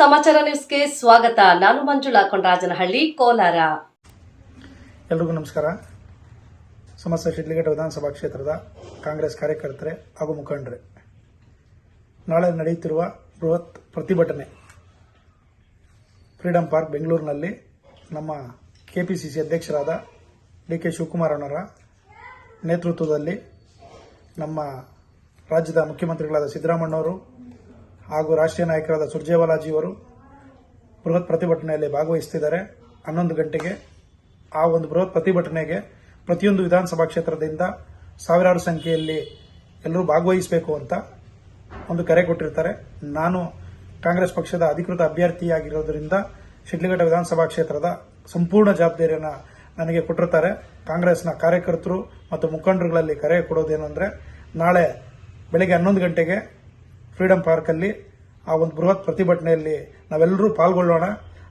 ಸಮಾಚಾರ ನ್ಯೂಸ್ಗೆ ಸ್ವಾಗತ. ನಾನು ಮಂಜುಳಾ ಕೊಂಡರಾಜನಹಳ್ಳಿ ಕೋಲಾರ. ಎಲ್ರಿಗೂ ನಮಸ್ಕಾರ. ಸಮಸ್ತ ಶಿಡ್ಲಘಟ್ಟ ವಿಧಾನಸಭಾ ಕ್ಷೇತ್ರದ ಕಾಂಗ್ರೆಸ್ ಕಾರ್ಯಕರ್ತರೆ ಹಾಗೂ ಮುಖಂಡರೆ, ನಾಳೆ ನಡೆಯುತ್ತಿರುವ ಬೃಹತ್ ಪ್ರತಿಭಟನೆ ಫ್ರೀಡಂ ಪಾರ್ಕ್ ಬೆಂಗಳೂರಿನಲ್ಲಿ ನಮ್ಮ ಕೆಪಿಸಿಸಿ ಅಧ್ಯಕ್ಷರಾದ ಡಿ ಕೆ ಶಿವಕುಮಾರ್ ಅವರ ನೇತೃತ್ವದಲ್ಲಿ ನಮ್ಮ ರಾಜ್ಯದ ಮುಖ್ಯಮಂತ್ರಿಗಳಾದ ಸಿದ್ದರಾಮಣ್ಣವರು ಹಾಗೂ ರಾಷ್ಟ್ರೀಯ ನಾಯಕರಾದ ಸುರ್ಜೇವಾಲಾಜಿಯವರು ಬೃಹತ್ ಪ್ರತಿಭಟನೆಯಲ್ಲಿ ಭಾಗವಹಿಸುತ್ತಿದ್ದಾರೆ. ಹನ್ನೊಂದು ಗಂಟೆಗೆ ಆ ಒಂದು ಬೃಹತ್ ಪ್ರತಿಭಟನೆಗೆ ಪ್ರತಿಯೊಂದು ವಿಧಾನಸಭಾ ಕ್ಷೇತ್ರದಿಂದ ಸಾವಿರಾರು ಸಂಖ್ಯೆಯಲ್ಲಿ ಎಲ್ಲರೂ ಭಾಗವಹಿಸಬೇಕು ಅಂತ ಒಂದು ಕರೆ ಕೊಟ್ಟಿರ್ತಾರೆ. ನಾನು ಕಾಂಗ್ರೆಸ್ ಪಕ್ಷದ ಅಧಿಕೃತ ಅಭ್ಯರ್ಥಿಯಾಗಿರೋದ್ರಿಂದ ಶಿಡ್ಲಘಟ್ಟ ವಿಧಾನಸಭಾ ಕ್ಷೇತ್ರದ ಸಂಪೂರ್ಣ ಜವಾಬ್ದಾರಿಯನ್ನು ನನಗೆ ಕೊಟ್ಟಿರ್ತಾರೆ. ಕಾಂಗ್ರೆಸ್ನ ಕಾರ್ಯಕರ್ತರು ಮತ್ತು ಮುಖಂಡರುಗಳಲ್ಲಿ ಕರೆ ಕೊಡೋದೇನು ಅಂದರೆ ನಾಳೆ ಬೆಳಗ್ಗೆ ಹನ್ನೊಂದು ಗಂಟೆಗೆ ಫ್ರೀಡಂ ಪಾರ್ಕಲ್ಲಿ ಆ ಒಂದು ಬೃಹತ್ ಪ್ರತಿಭಟನೆಯಲ್ಲಿ ನಾವೆಲ್ಲರೂ ಪಾಲ್ಗೊಳ್ಳೋಣ.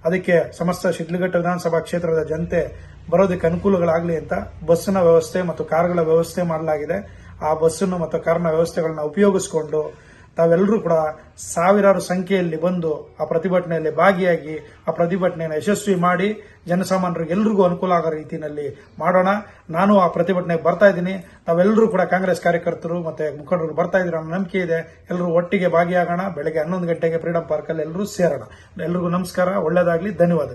ಅದಕ್ಕೆ ಸಮಸ್ತ ಶಿಡ್ಲಘಟ್ಟ ವಿಧಾನಸಭಾ ಕ್ಷೇತ್ರದ ಜನತೆ ಬರೋದಕ್ಕೆ ಅನುಕೂಲಗಳಾಗಲಿ ಅಂತ ಬಸ್ಸಿನ ವ್ಯವಸ್ಥೆ ಮತ್ತು ಕಾರ್ಗಳ ವ್ಯವಸ್ಥೆ ಮಾಡಲಾಗಿದೆ. ಆ ಬಸ್ಸನ್ನು ಮತ್ತು ಕಾರ್ನ ವ್ಯವಸ್ಥೆಗಳನ್ನ ಉಪಯೋಗಿಸಿಕೊಂಡು ತಾವೆಲ್ಲರೂ ಕೂಡ ಸಾವಿರಾರು ಸಂಖ್ಯೆಯಲ್ಲಿ ಬಂದು ಆ ಪ್ರತಿಭಟನೆಯಲ್ಲಿ ಭಾಗಿಯಾಗಿ ಆ ಪ್ರತಿಭಟನೆಯನ್ನು ಯಶಸ್ವಿ ಮಾಡಿ ಜನಸಾಮಾನ್ಯರಿಗೆ ಎಲ್ರಿಗೂ ಅನುಕೂಲ ಆಗೋ ರೀತಿಯಲ್ಲಿ ಮಾಡೋಣ. ನಾನು ಆ ಪ್ರತಿಭಟನೆಗೆ ಬರ್ತಾ ಇದ್ದೀನಿ. ತಾವೆಲ್ಲರೂ ಕೂಡ ಕಾಂಗ್ರೆಸ್ ಕಾರ್ಯಕರ್ತರು ಮತ್ತೆ ಮುಖಂಡರು ಬರ್ತಾ ಇದ್ದೀರ ಅನ್ನೋ ನಂಬಿಕೆ ಇದೆ. ಎಲ್ಲರೂ ಒಟ್ಟಿಗೆ ಭಾಗಿಯಾಗೋಣ. ಬೆಳಗ್ಗೆ ಹನ್ನೊಂದು ಗಂಟೆಗೆ ಫ್ರೀಡಂ ಪಾರ್ಕಲ್ಲಿ ಎಲ್ಲರೂ ಸೇರೋಣ. ಎಲ್ರಿಗೂ ನಮಸ್ಕಾರ. ಒಳ್ಳೆಯದಾಗಲಿ ಧನ್ಯವಾದ